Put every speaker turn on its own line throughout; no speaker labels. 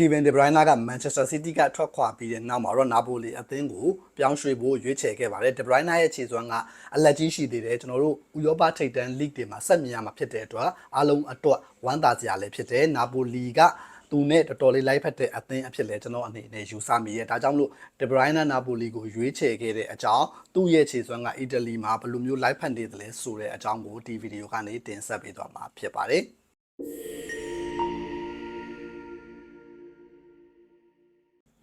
Kevin De Bruyne က Manchester City ကထွက်ခွာပြီးတဲ့နောက်မှာတော့ Napoli အသင်းကိုပြောင်းရွှေ့ဖို့ရွေးချယ်ခဲ့ပါတယ် De Bruyne ရဲ့ခြေစွမ်းကအလက်ကြီးရှိသေးတယ်ကျွန်တော်တို့ဥရောပထိပ်တန်း league တွေမှာဆက်မြင်ရမှာဖြစ်တဲ့အတွက်အားလုံးအတွက်ဝမ်းသာစရာလည်းဖြစ်တယ် Napoli ကသူနဲ့တော်တော်လေးလိုက်ဖက်တဲ့အသင်းအဖြစ်လဲကျွန်တော်အနေနဲ့ယူဆမိရဲ့ဒါကြောင့်မလို့ De Bruyne Napoli ကိုရွေးချယ်ခဲ့တဲ့အကြောင်းသူ့ရဲ့ခြေစွမ်းကအီတလီမှာဘယ်လိုမျိုးလိုက်ဖက်နေတယ်လဲဆိုတဲ့အကြောင်းကိုဒီဗီဒီယိုကနေတင်ဆက်ပေးသွားမှာဖြစ်ပါတယ်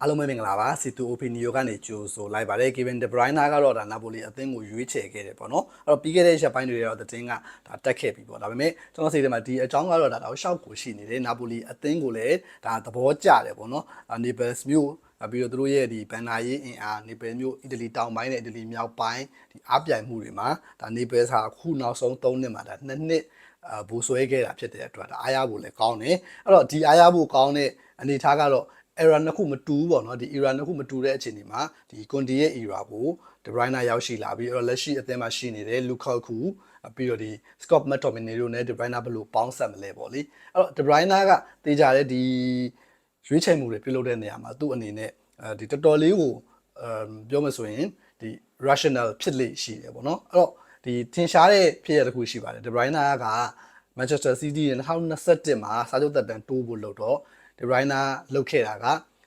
အားလုံးပဲမင်္ဂလာပါစီတူ opinion ကနေကြိုဆိုလိုက်ပါတယ် Kevin De Bruyne ကတော့ဒါနာပိုလီအသင်းကိုရွေးချယ်ခဲ့တယ်ပေါ့နော်အဲ့တော့ပြီးခဲ့တဲ့ရက်ပိုင်းတွေတော့သတင်းကဒါတက်ခဲ့ပြီပေါ့ဒါပေမဲ့ကျွန်တော်စိတ်ထဲမှာဒီအကြောင်းကတော့ဒါတော့ရှောက်ကိုရှိနေတယ်နာပိုလီအသင်းကိုလည်းဒါသဘောကျတယ်ပေါ့နော်နေပယ်စ်မျိုးပြီးတော့သူတို့ရဲ့ဒီဘန်နာရေးအင်အားနေပယ်မျိုးအီတလီတောင်ပိုင်းနဲ့အီတလီမြောက်ပိုင်းဒီအားပြိုင်မှုတွေမှာဒါနေပယ်စာခုနောက်ဆုံး3နှစ်မှာဒါ2နှစ်အဘူဆွဲခဲ့တာဖြစ်တဲ့အတွက်ဒါအားရဖို့လည်းကောင်းတယ်အဲ့တော့ဒီအားရဖို့ကောင်းတဲ့အနေအထားကတော့ era နှစ်ခုမတူဘူးပေါ့နော်ဒီ era နှစ်ခုမတူတဲ့အခြေအနေမှာဒီ Conte ရဲ့ era ကို De Bruyne ရောက်ရှိလာပြီးတော့လက်ရှိအသင်းမှာရှိနေတဲ့ Lukaku ပြီးတော့ဒီ Scott McTominay တို့နဲ့ De Bruyne ဘယ်လိုပေါင်းဆက်မလဲပေါ့လေအဲ့တော့ De Bruyne ကတေးကြတဲ့ဒီရွေးချယ်မှုတွေပြုလုပ်တဲ့နေရာမှာသူ့အနေနဲ့အဲဒီတော်တော်လေးကိုအမ်ပြောမှဆိုရင်ဒီ rational ဖြစ်လေရှိတယ်ပေါ့နော်အဲ့တော့ဒီထင်ရှားတဲ့ဖြစ်ရတစ်ခုရှိပါတယ် De Bruyne က Manchester City ရဲ့2021မှာစာချုပ်သက်တမ်းတိုးဖို့လုပ်တော့ De Bruyne လုပ်ခဲ့တာက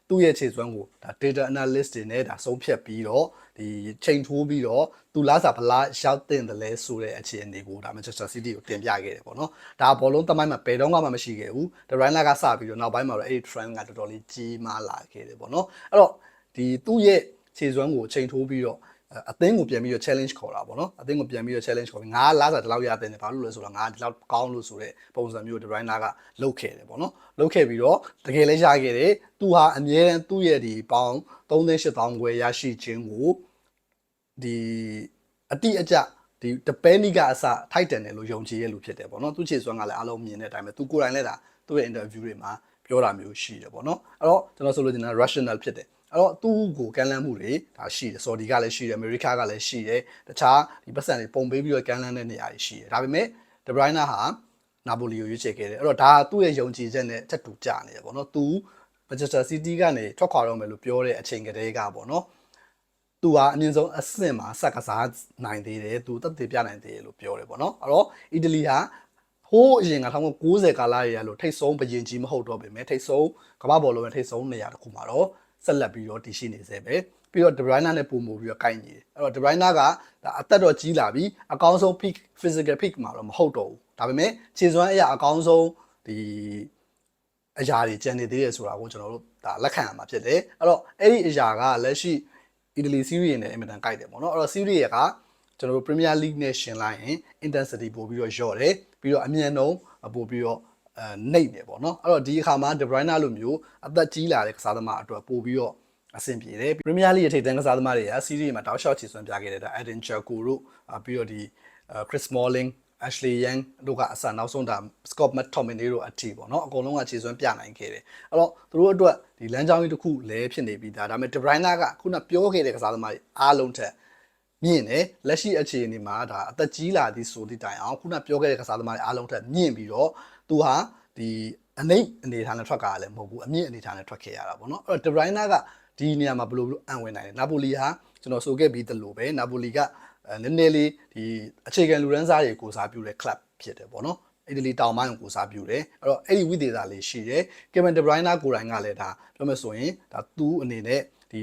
သူ့ရဲ့ခြေစွမ်းကိုဒါ data analyst တွေနဲ့ဒါဆုံးဖြတ်ပြီးတော့ဒီချိန်ထိုးပြီးတော့သူလားစာဘလားရောက်တင်တယ်လဲဆိုတဲ့အခြေအနေကိုဒါ Manchester City ကိုတင်ပြခဲ့တယ်ပေါ့နော်ဒါဘောလုံးသမိုင်းမှာဘယ်တော့မှမရှိခဲ့ဘူး De Bruyne ကစပြီးတော့နောက်ပိုင်းမှာတော့အဲ့ဒီ trend ကတော်တော်လေးကြီးမားလာခဲ့တယ်ပေါ့နော်အဲ့တော့ဒီသူ့ရဲ့ခြေစွမ်းကိုချိန်ထိုးပြီးတော့ အသင်းကိုပြန်ပြီးတော့ challenge ခေါ်တာပေါ့နော်အသင်းကိုပြန်ပြီးတော့ challenge ခေါ်ပြီးငါလားစားဒီလောက်ရတဲ့နေဘာလို့လဲဆိုတော့ငါဒီလောက်ကောင်းလို့ဆိုတဲ့ပုံစံမျိုး De Bruyne ကလုတ်ခဲ့တယ်ပေါ့နော်လုတ်ခဲ့ပြီးတော့တကယ်လည်းရခဲ့တယ်သူဟာအမြဲတမ်းသူ့ရဲ့ဒီပေါင်း3800ခွဲရရှိခြင်းကိုဒီအတိအကျဒီတပဲနီကအစထိုက်တန်တယ်လို့ယုံကြည်ရလို့ဖြစ်တယ်ပေါ့နော်သူခြေစွမ်းကလည်းအားလုံးမြင်တဲ့အတိုင်းပဲသူကိုယ်တိုင်လည်းဒါသူ့ရဲ့ interview တွေမှာပြောတာမျိုးရှိတယ်ပေါ့နော်အဲ့တော့ကျွန်တော်ဆိုလို့ချင်တာ rational ဖြစ်တယ် အဲ့တော့သူ့ကိုကန်လန်းမှုတွေဒါရှိတယ်ဆော်ဒီကလည်းရှိတယ်အမေရိကကလည်းရှိတယ်တခြားဒီပတ်စံတွေပုံပေးပြီးတော့ကန်လန်းတဲ့နေရာတွေရှိတယ်ဒါပေမဲ့ဒဘရိုင်းနာဟာနာပိုလီကိုရွေးချယ်ခဲ့တယ်အဲ့တော့ဒါသူ့ရဲ့ယုံကြည်ချက်နဲ့တက်တူကြနေတယ်ပေါ့နော်သူမန်ချက်စတာစီးတီးကနေထွက်ခွာတော့မယ်လို့ပြောတဲ့အချိန်ကတည်းကပေါ့နော်သူဟာအမြင့်ဆုံးအဆင့်မှာဆက်ကစားနိုင်သေးတယ်သူတက်တည်ပြနိုင်သေးတယ်လို့ပြောတယ်ပေါ့နော်အဲ့တော့အီတလီဟာဟိုးအရင်က1990ကာလရေရလို့ထိတ်ဆုံးဘရင်ကြီးမဟုတ်တော့ပေမဲ့ထိတ်ဆုံးကမ္ဘာဘောလုံးရဲ့ထိတ်ဆုံးနေရာတစ်ခုမှာတော့ ဆက်လက်ပြီးတော့တည်ရှိနေသေးပဲပြီးတော့ De Bruyne နဲ့ပုံမှုပြီးတော့ကိုက်နေတယ်အဲ့တော့ De Bruyne ကဒါအသက်တော့ကြီးလာပြီအကောင်းဆုံး peak physical peak မှာတော့မဟုတ်တော့ဘူးဒါပေမဲ့ခြေစွမ်းအရာအကောင်းဆုံးဒီအရာတွေကျန်နေသေးတယ်ဆိုတာကိုကျွန်တော်တို့ဒါလက်ခံရမှာဖြစ်တယ်အဲ့တော့အဲ့ဒီအရာကလက်ရှိအီတလီစီးရီးနဲ့အင်မတန်ကိုက်တယ်ပေါ့နော်အဲ့တော့စီးရီးကကျွန်တော်တို့ Premier League နဲ့ရှင်လိုက်ရင် intensity ပို့ပြီးတော့လျော့တယ်ပြီးတော့အမြန်နှုန်းပို့ပြီးတော့ အဲနှိမ့်တယ်ပေါ့နော်အဲ့တော့ဒီအခါမှာ De Bruyne လိုမျိုးအသက်ကြီးလာတဲ့ကစားသမားအတွက်ပို့ပြီးတော့အဆင်ပြေတယ် Premier League ရဲ့ထိပ်တန်းကစားသမားတွေကစီးရီးမှာတောက်လျှောက်ချီစွမ်းပြခဲ့တဲ့ဒါ Eden Dzeko တို့ပြီးတော့ဒီ Chris Smalling Ashley Young တို့ကအစနောက်ဆုံးဒါ Scott McTominay တို့အထိပေါ့နော်အကုန်လုံးကခြေစွမ်းပြနိုင်ခဲ့တယ်အဲ့တော့သူတို့အတွက်ဒီလမ်းကြောင်းကြီးတစ်ခုလည်းဖြစ်နေပြီဒါဒါပေမဲ့ De Bruyne ကခုနပြောခဲ့တဲ့ကစားသမားတွေအားလုံးထက် မြင့်တယ်လက်ရှိအခြေအနေမှာဒါအသက်ကြီးလာသည့်ဆိုသည့်တိုင်အောင်ခုနပြောခဲ့တဲ့ကစားသမားတွေအားလုံးထက်မြင့်ပြီးတော့သူဟာဒီအနိမ့်အနေထားနဲ့ထွက်ကားလည်းမဟုတ်ဘူးအမြင့်အနေထားနဲ့ထွက်ခဲ့ရတာပေါ့နော်အဲ့တော့ De Bruyne ကဒီနေရာမှာဘယ်လိုဘယ်လိုအံဝင်နိုင်လဲနာပိုလီဟာကျွန်တော်ဆိုခဲ့ပြီးသလိုပဲနာပိုလီကနည်းနည်းလေးဒီအခြေခံလူရန်စားတွေကိုစားပြုတဲ့ club ဖြစ်တယ်ပေါ့နော်အီတလီတောင်ပိုင်းကိုစားပြုတယ်အဲ့တော့အဲ့ဒီဝိသေသလေးရှိတယ်ကင်ဗန်ဒဘရိုင်းနာကိုယ်တိုင်ကလည်းဒါပြောမယ်ဆိုရင်ဒါသူ့အနေနဲ့ဒီ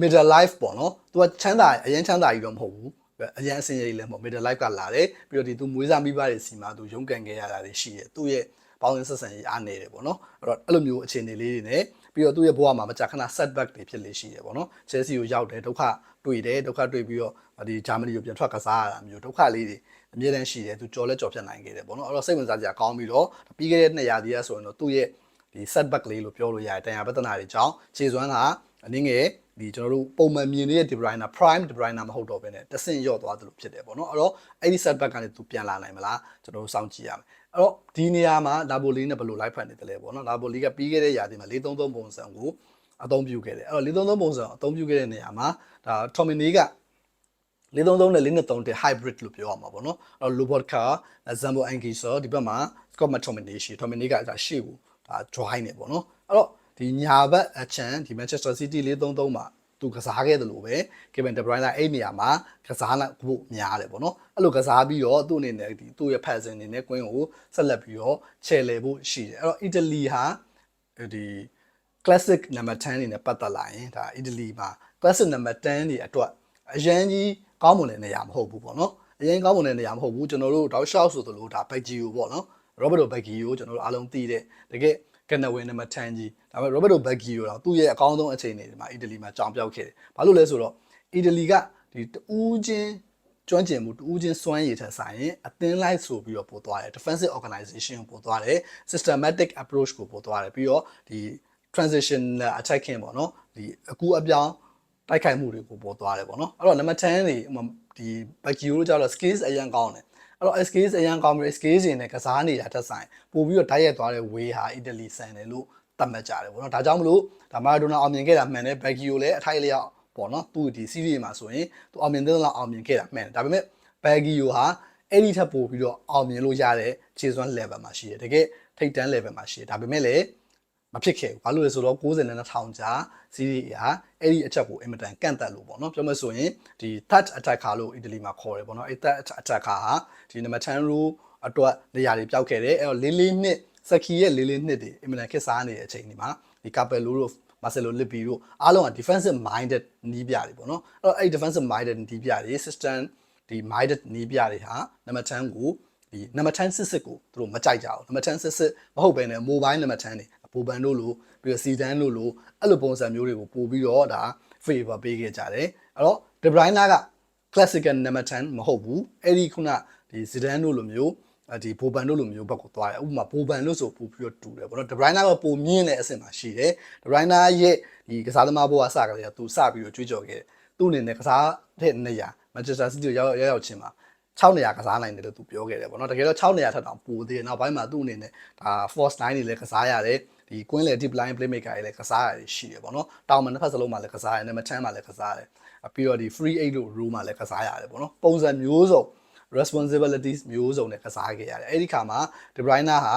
middle life ပေါ့နော်သူကချမ်းသာအရင်ချမ်းသာကြီးတော့မဟုတ်ဘူးအရင်အစင်ရေးလည်းမဟုတ် middle life ကလာတယ်ပြီးတော့ဒီသူမွေးစားမိဘတွေစီမှာသူရုန်းကန်ခဲ့ရတာတွေရှိတယ်သူ့ရဲ့ပေါင်းရင်းဆက်ဆံရေးအားနေတယ်ပေါ့နော်အဲ့တော့အဲ့လိုမျိုးအခြေအနေလေးတွေနဲ့ပြီးတော့သူ့ရဲ့ဘဝမှာမကြာခဏ setback တွေဖြစ်လေရှိတယ်ပေါ့နော် Chelsea ကိုရောက်တယ်ဒုက္ခတွေ့တယ်ဒုက္ခတွေ့ပြီးတော့ဒီ Germany ကိုပြန်ထွက်ကစားရတာမျိုးဒုက္ခလေးတွေအမြဲတမ်းရှိတယ်သူကြော်လက်ကြော်ဖြတ်နိုင်ခဲ့တယ်ပေါ့နော်အဲ့တော့စိတ်ဝင်စားစရာကောင်းပြီးတော့ပြီးခဲ့တဲ့နှစ်ရာသီကဆိုရင်တော့သူ့ရဲ့ဒီ setback လေးလို့ပြောလို့ရတယ်တန်ရာပဿနာတွေကြောင့်ခြေစွမ်းကအနည်းငယ် ဒီကျွန်တော်တို့ပုံမှန်မြင်နေတဲ့ De Bruyne prime De Bruyne မဟုတ်တော့ဘဲနဲ့တဆင့်ရော့သွားသလိုဖြစ်တယ်ပေါ့နော်အဲ့တော့အဲ့ဒီ setback ကနေသူပြန်လာနိုင်မလားကျွန်တော်တို့စောင့်ကြည့်ရမယ်အဲ့တော့ဒီနေရာမှာလာဘိုလီနဲ့ဘယ်လိုလိုက်ဖက်နေတယ်လဲပေါ့နော်လာဘိုလီကပြီးခဲ့တဲ့ရာသီမှာ4-3-3ပုံစံကိုအသုံးပြုခဲ့တယ်အဲ့တော့4-3-3ပုံစံအသုံးပြုခဲ့တဲ့နေရာမှာဒါ Tomini က4-3-3နဲ့4-3တဲ့ hybrid လို့ပြောရမှာပေါ့နော်အဲ့တော့ Lobotka Zambo Anguissa ဒီဘက်မှာ Scott McTominay ရှိ Tomini ကဒါရှေ့ကိုဒါ join နေပေါ့နော်အဲ့တော့ ဒီညာဘက်အချန်ဒီ Manchester City 433မှာသူကစားခဲ့တယ်လို့ပဲ Kevin De Bruyne အဲ့နေရာမှာကစားနိုင်ဖို့များတယ်ပေါ့နော်အဲ့လိုကစားပြီးတော့သူ့အနေနဲ့ဒီသူ့ရဲ့ဖက်စင်အနေနဲ့ကွင်းကိုဆက်လက်ပြီးတော့ချယ်လေဖို့ရှိတယ်အဲ့တော့ Italy ဟာဒီ classic number 10အနေနဲ့ပတ်သက်လာရင်ဒါ Italy မှာ classic number 10တွေအတွက်အရန်ကြီးကောင်းမွန်တဲ့နေရာမဟုတ်ဘူးပေါ့နော်အရင်ကောင်းမွန်တဲ့နေရာမဟုတ်ဘူးကျွန်တော်တို့တောက်လျှောက်ဆိုသလိုဒါဘက်ဂျီ ယိုပေါ့နော် Roberto Baggio ကျွန်တော်တို့အားလုံးသိတဲ့တကယ်ကနေဝင်နံပါတ်10ကြီးဒါပေမဲ့ Roberto Baggio တော့သူ့ရဲ့အကောင်းဆုံးအချိန်တွေမှာအီတလီမှာကြောင်ပြောက်ခဲ့တယ်ဘာလို့လဲဆိုတော့အီတလီကဒီတူးချင်းကျွမ်းကျင်မှုတူးချင်းစွမ်းရည်ထက်ဆိုင်ရင်အသင်းလိုက်ဆိုပြီးတော့ပို့သွားတယ် defensive organization ကိုပို့သွားတယ် systematic approach ကိုပို့သွားတယ်ပြီးတော့ဒီ transitional attacking ပေါ့နော်ဒီအကူအပြောင်းတိုက်ခိုက်မှုတွေကိုပို့သွားတယ်ပေါ့နော်အဲ့တော့နံပါတ်10တွေဒီ Baggio လို့ကြောက်တော့ skills အရင်ကောင်းတယ် အဲ့တော့ skills အရင်ကောင်းပြီး skills တွေနဲ့ကစားနေတာတက်ဆိုင်ပို့ပြီးတော့တိုက်ရိုက်သွားတဲ့ way ဟာ Italy ဆန်တယ်လို့သတ်မှတ်ကြတယ်ပေါ့နော်ဒါကြောင့်မလို့ဒါမာဒိုနာအောင်မြင်ခဲ့တာမှန်တယ် Baggio လည်းအထိုက်လျောက်ပေါ့နော်သူဒီ series မှာဆိုရင်သူအောင်မြင်တဲ့လောက်အောင်မြင်ခဲ့တာမှန်တယ်ဒါပေမဲ့ Baggio ဟာအဲ့ဒီထက်ပိုပြီးတော့အောင်မြင်လို့ရတဲ့ခြေစွမ်း level မှာရှိတယ်တကယ်ထိပ်တန်း level မှာရှိတယ်ဒါပေမဲ့လည်း မဖြစ်ခဲ့ဘူးဘာလို့လဲဆိုတော့90နဲ့2000ကြာစီးရီးဟာအဲ့ဒီအချက်ကိုအင်မတန်ကန့်တက်လို့ပေါ့နော်ပြောမယ်ဆိုရင်ဒီ third attacker လို့အီတလီမှာခေါ်တယ်ပေါ့နော်အဲ့ third attacker ဟာဒီနံပါတ်10 row အတွက်နေရာတွေပျောက်ခဲ့တယ်အဲ့တော့လေးလေးနှစ်စကီရဲ့လေးလေးနှစ်တွေအင်မတန်ခက်စားနေတဲ့အချိန်ဒီမှာဒီကာပယ်လိုတို့မာဆယ်လိုလစ်ပီတို့အားလုံးက defensive minded နီးပြတွေပေါ့နော်အဲ့တော့အဲ့ defensive minded နီးပြတွေ system ဒီ minded နီးပြတွေဟာနံပါတ်10ကိုဒီနံပါတ်10စစ်စစ်ကိုသူတို့မကြိုက်ကြဘူးနံပါတ်10စစ်စစ်မဟုတ်ဘဲနဲ့ mobile နံပါတ်10တွေ ဘူပန်တို့လိုပြီးတော့စီဒန်တို့လိုအဲ့လိုပုံစံမျိုးတွေကိုပို့ပြီးတော့ဒါ favor ပေးခဲ့ကြတယ်အဲ့တော့ De Bruyne က classical number 10မဟုတ်ဘူးအဲ့ဒီခုနဒီစီဒန်တို့လိုမျိုးဒီဘူပန်တို့လိုမျိုးဘက်ကိုသွားတယ်ဥပမာဘူပန်လို့ဆိုပို့ပြီးတော့တူတယ်ပေါ့နော် De Bruyne ကပိုမြင့်တဲ့အဆင့်မှာရှိတယ် De Bruyne ရဲ့ဒီကစားသမားဘဝအစကလေးကသူစပြီးတော့ကြွေးကြော်ခဲ့တယ်သူ့အနေနဲ့ကစားတဲ့နေရာ Manchester City ကိုရောက်ရောက်ရောက်ချင်းမှာ6နေရာကစားနိုင်တယ်လို့သူပြောခဲ့တယ်ပေါ့နော်တကယ်တော့6နေရာထက်တောင်ပိုသေးတယ်နောက်ပိုင်းမှာသူ့အနေနဲ့ဒါ force 9တွေလည်းကစားရတယ် ဒီကွင်းလေ deep line playmaker တွေလည်းကစားရတယ်ရှိတယ်ပေါ့နော်တောင်မနှစ်ဖက်စလုံးမှာလည်းကစားရတယ်နံပါတ်10မှာလည်းကစားရတယ်ပြီးတော့ဒီ free 8လို့ rule မှာလည်းကစားရတယ်ပေါ့နော်ပုံစံမျိုးစုံ responsibilities မျိုးစုံနဲ့ကစားခဲ့ရတယ်အဲ့ဒီခါမှာ De Bruyne ဟာ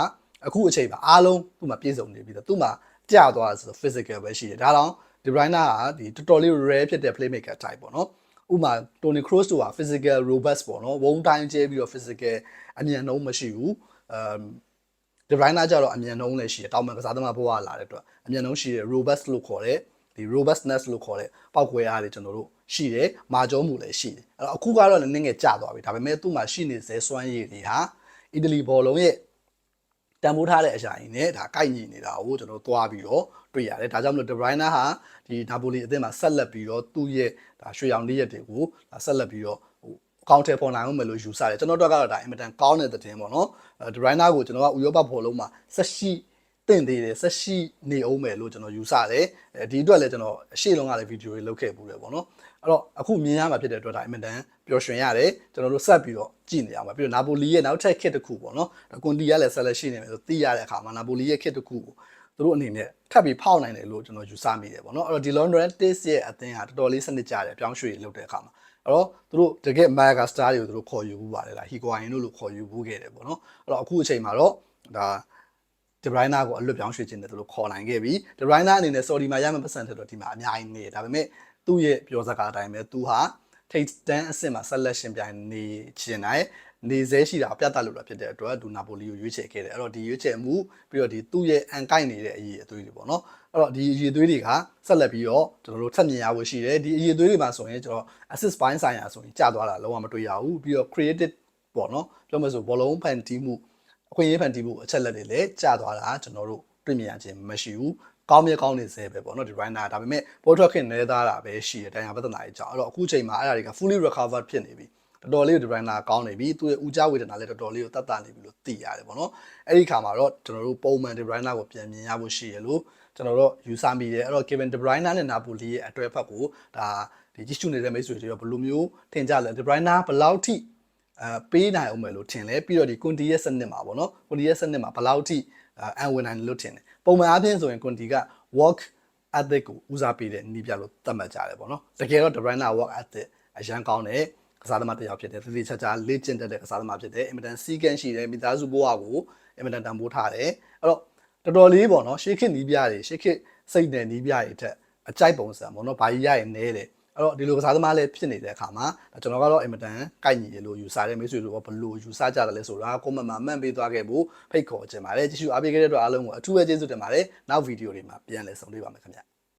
အခုအချိန်မှာအားလုံးသူ့မှာပြည့်စုံနေပြီတော့သူ့မှာကြာသွားဆို physical ပဲရှိတယ်ဒါတော့ De Bruyne ဟာဒီတော်တော်လေး rare ဖြစ်တဲ့ playmaker type ပေါ့နော်ဥမာ Toni Kroos တို့က physical robust ပေါ့နော်ဝုန်းတိုင်းကျဲပြီးတော့ physical အမြန်နှုံးမရှိဘူးအမ် De Bruyne ကြတော့အမြန်နှုံးလည်းရှိတယ်တောင်ပန်ကစားသမားဘဝလာတဲ့အတွက်အမြန်နှုံးရှိတယ် robust လို့ခေါ်တယ်ဒီ robustness လို့ခေါ်တဲ့ပောက်ကွဲအားတွေကျွန်တော်တို့ရှိတယ်မာကြောမှုလည်းရှိတယ်အဲ့တော့အခုကတော့လည်းနည်းငယ်ကျသွားပြီဒါပေမဲ့သူ့မှာရှိနေစေစွမ်းရည်တွေဟာအီတလီဘောလုံးရဲ့တန်ဖိုးထားတဲ့အရာကြီးနဲ့ဒါကိုက်ညီနေတာကိုကျွန်တော်သွားပြီးတော့တွေ့ရတယ်ဒါကြောင့်မလို့ De Bruyne ဟာဒီနာပိုလီအသင်းမှာဆက်လက်ပြီးတော့သူ့ရဲ့ဒါရွှေရောင်လေးရက်တွေကိုဒါဆက်လက်ပြီးတော့ဟို ကောင်းတယ်ပေါ်နိုင်အောင်မယ်လို့ယူဆတယ်ကျွန်တော်တို့ကတော့ဒါအင်မတန်ကောင်းတဲ့သတင်းပေါ့နော်အဲ De Bruyne ကိုကျွန်တော်ကဥရောပဘောလုံးမှာဆက်ရှိတင့်သေးတယ်ဆက်ရှိနေအောင်မယ်လို့ကျွန်တော်ယူဆတယ်အဲဒီအတွက်လည်းကျွန်တော်အရှိလုံးကလည်းဗီဒီယိုတွေလုပ်ခဲ့ပူတယ်ပေါ့နော်အဲ့တော့အခုမြင်ရမှာဖြစ်တဲ့အတွက်ဒါအင်မတန်ပျော်ရွှင်ရတယ်ကျွန်တော်တို့ဆက်ပြီးတော့ကြည့်နေအောင်ပါပြီးတော့နာပိုလီရဲ့နောက်ထပ်ခစ်တစ်ခုပေါ့နော်ကွန်တီကလည်းဆက်လက်ရှိနေမယ်ဆိုသိရတဲ့အခါမှာနာပိုလီရဲ့ခစ်တစ်ခုကိုသူတို့အနေနဲ့ထပ်ပြီးဖောက်နိုင်တယ်လို့ကျွန်တော်ယူဆမိတယ်ပေါ့နော်အဲ့တော့ဒီ London Test ရဲ့အသင်းဟာတော်တော်လေးစနစ်ကြတယ်ပြောင်းရွှေ့လုပ်တဲ့အခါမှာ အဲ့တော့သူတို့တကယ် Mega Star တွေကိုသူတို့ခေါ်ယူဘူးပါတယ်လား Higuain တို့လိုခေါ်ယူဘူးခဲ့တယ်ပေါ့နော်အဲ့တော့အခုအချိန်မှာတော့ဒါ De Bruyne ကိုအလွတ်ပြောင်းရွှေ့ခြင်းတယ်သူတို့ခေါ်နိုင်ခဲ့ပြီ De Bruyne အနေနဲ့ Saudi မှာရမယ့်ပတ်စံထက်တော့ဒီမှာအများကြီးနေတယ်ဒါပေမဲ့သူ့ရဲ့ပြောစကားအတိုင်းပဲသူဟာထိတ်တန်းအဆင့်မှာဆက်လက်ရှင်ပြိုင်နေခြင်းနိုင် နေစဲရှိတာပြတ်တက်လို့လာဖြစ်တဲ့အတွက်ဒူနာပိုလီကိုရွေးချယ်ခဲ့တယ်အဲ့တော့ဒီရွေးချယ်မှုပြီးတော့ဒီသူ့ရဲ့အန်ကိုက်နေတဲ့အရေးအသွေးတွေပေါ့နော်အဲ့တော့ဒီအရေးအသွေးတွေကဆက်လက်ပြီးတော့ကျွန်တော်တို့ထပ်မြင်ရဖို့ရှိတယ်ဒီအရေးအသွေးတွေမှာဆိုရင်ကျွန်တော် assist ပိုင်းဆိုင်ရာဆိုရင်ကြာသွားတာလုံးဝမတွေ့ရဘူးပြီးတော့ creative ပေါ့နော်ပြောမယ်ဆိုဘောလုံးဖန်တီးမှုအခွင့်အရေးဖန်တီးမှုအချက်လက်တွေလည်းကြာသွားတာကျွန်တော်တို့တွေ့မြင်ရခြင်းမရှိဘူးကောင်းမြဲကောင်းနေစေပဲပေါ့နော်ဒီ Rhino ဒါပေမဲ့ပေါ်ထွက်ခင်နေသားတာပဲရှိတယ်တရားပဒနာကြီးကြောင့်အဲ့တော့အခုချိန်မှာအဲ့ဒါတွေက fully recovered ဖြစ်နေပြီ တော်တော်လေးကို Diviner ကောင်းနေပြီသူ့ရဲ့ဦးကြဝေဒနာလည်းတော်တော်လေးကိုတတ်တာနေပြီလို့သိရတယ်ပေါ့နော်အဲ့ဒီခါမှာတော့ကျွန်တော်တို့ပုံမှန် Diviner ကိုပြန်မြင်ရဖို့ရှိရလို့ကျွန်တော်တို့ယူဆမိတယ်အဲ့တော့ Kevin De Bruyne နဲ့ Napoli ရဲ့အတွဲဖက်ကိုဒါဒီကြည့်ရှုနေတဲ့မိတ်ဆွေတွေရောဘယ်လိုမျိုးထင်ကြလဲ De Bruyne ဘယ်လောက်ထိအဲပေးနိုင်အောင်မယ်လို့ထင်လဲပြီးတော့ဒီကွန်တီရဲ့စနစ်မှာပေါ့နော်ကွန်တီရဲ့စနစ်မှာဘယ်လောက်ထိအန်ဝင်နိုင်လို့ထင်တယ်ပုံမှန်အားဖြင့်ဆိုရင်ကွန်တီက work ethic ကိုဦးစားပေးတဲ့နည်းပြလို့သတ်မှတ်ကြတယ်ပေါ့နော်တကယ်တော့ De Bruyne work ethic အရန်ကောင်းတယ် ကစားသမားတစ်ယောက်ဖြစ်တယ်သေသေးချာချာလေ့ကျင့်တတ်တဲ့ကစားသမားဖြစ်တယ်အင်မတန်စီးကန်းရှိတယ်မိသားစုဘဝကိုအင်မတန်တန်ဖိုးထားတယ်အဲ့တော့ De တော်တော်လေးပေါ့နော်ရှေးခေတ်နီးပြတွေရှေးခေတ်စိတ်နယ်နီးပြတွေထက်အကြိုက်ပုံစံပေါ့နော်ဘာကြီးရရင်နဲတယ်အဲ့တော့ဒီလိုကစားသမားလည်းဖြစ်နေတဲ့အခါမှာကျွန်တော်ကတော့အင်မတန်ကိုက်ညီတယ်လို့ယူဆတယ်မိတ်ဆွေတို့ကဘလို့ယူဆကြတယ်လဲဆိုတာကွန်မန့်မှာမှန်ပေးသွားခဲ့ဖို့ဖိတ်ခေါ်ချင်ပါတယ်ကြည့်ရှုအားပေးခဲ့တဲ့အတွက်အားလုံးကိုအထူးပဲကျေးဇူးတင်ပါတယ်နောက်ဗီဒီယိုတွေမှာပြန်လည်ဆုံတွေ့ပါမယ်ခင်ဗျ